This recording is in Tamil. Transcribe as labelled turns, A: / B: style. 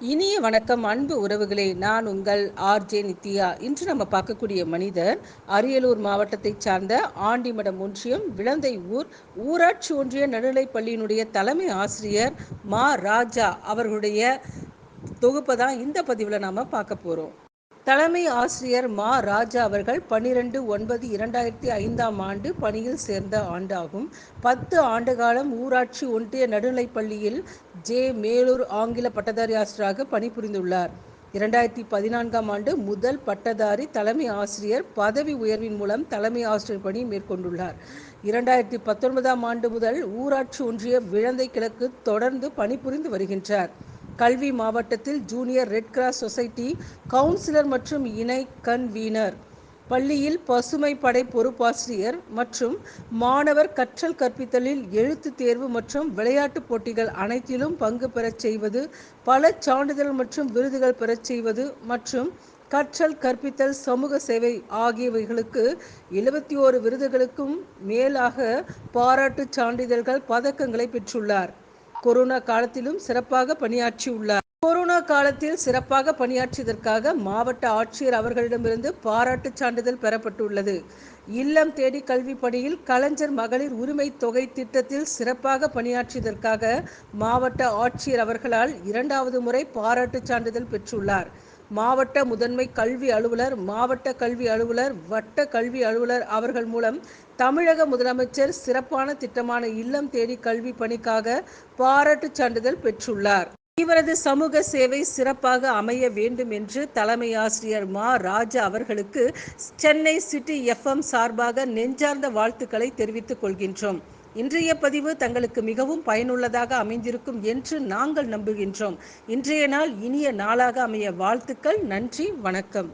A: இனிய வணக்கம் அன்பு உறவுகளே. நான் உங்கள் ஆர்ஜே நித்யா. இன்று நம்ம பார்க்கக்கூடிய மனிதர் அரியலூர் மாவட்டத்தைச் சார்ந்த ஆண்டிமடம் ஒன்றியம் விளந்தை ஊர் ஊராட்சி ஒன்றிய நடுநிலைப் பள்ளியினுடைய தலைமை ஆசிரியர் மா. ராஜா அவர்களுடைய தொகுப்பை தான் இந்த பதிவில் நாம் பார்க்க போகிறோம் தலைமை ஆசிரியர் மா ராஜா அவர்கள் பன்னிரெண்டு ஒன்பது இரண்டாயிரத்தி ஐந்தாம் ஆண்டு பணியில் சேர்ந்த ஆண்டாகும். பத்து ஆண்டு காலம் ஊராட்சி ஒன்றிய நடுநிலைப் பள்ளியில் ஜே. மேலூர் ஆங்கில பட்டதாரி ஆசிரியராக பணிபுரிந்துள்ளார். இரண்டாயிரத்தி பதினான்காம் ஆண்டு முதல் பட்டதாரி தலைமை ஆசிரியர் பதவி உயர்வின் மூலம் தலைமை ஆசிரியர் பணி மேற்கொண்டுள்ளார். இரண்டாயிரத்தி பத்தொன்பதாம் ஆண்டு முதல் ஊராட்சி ஒன்றிய விழந்தை கிழக்கு தொடர்ந்து பணிபுரிந்து வருகின்றார். கல்வி மாவட்டத்தில் junior red cross society counsellor மற்றும் இணை கன்வீனர். பள்ளியில் பசுமை படை பொறுப்பாசிரியர் மற்றும் மாணவர் கற்றல் கற்பித்தலில் எழுத்து தேர்வு மற்றும் விளையாட்டுப் போட்டிகள் அனைத்திலும் பங்கு பெறச் செய்வது பல சான்றிதழ் மற்றும் விருதுகள் பெறச் செய்வது மற்றும் கற்றல் கற்பித்தல் சமூக சேவை ஆகியவைகளுக்கு எழுபத்தி ஓரு விருதுகளுக்கும் மேலாக பாராட்டு சான்றிதழ்கள் பதக்கங்களை பெற்றுள்ளார். கொரோனா காலத்திலும் சிறப்பாக பணியாற்றியுள்ளார். கொரோனா காலத்தில் சிறப்பாக பணியாற்றியதற்காக மாவட்ட ஆட்சியர் அவர்களிடமிருந்து பாராட்டுச் சான்றிதழ் பெறப்பட்டுள்ளது. இல்லம் தேடி கல்வி பணியில் கலைஞர் மகளிர் உரிமை தொகை திட்டத்தில் சிறப்பாக பணியாற்றியதற்காக மாவட்ட ஆட்சியர் அவர்களால் இரண்டாவது முறை பாராட்டுச் சான்றிதழ் பெற்றுள்ளார். மாவட்ட முதன்மை கல்வி அலுவலர் மாவட்ட கல்வி அலுவலர் வட்ட கல்வி அலுவலர் அவர்கள் மூலம் தமிழக முதலமைச்சர் சிறப்பான திட்டமான இல்லம் தேடி கல்வி பணிக்காக பாராட்டுச் சான்றிதழ் பெற்றுள்ளார். இவரது சமூக சேவை சிறப்பாக அமைய வேண்டும் என்று தலைமை ஆசிரியர் மா. ராஜா அவர்களுக்கு சென்னை சிட்டி எஃப்எம் சார்பாக நெஞ்சார்ந்த வாழ்த்துக்களை தெரிவித்துக் கொள்கின்றோம். இன்றைய பதிவு தங்களுக்கு மிகவும் பயனுள்ளதாக அமைந்திருக்கும் என்று நாங்கள் நம்புகின்றோம். இன்றைய நாள் இனிய நாளாக அமைய வாழ்த்துக்கள். நன்றி. வணக்கம்.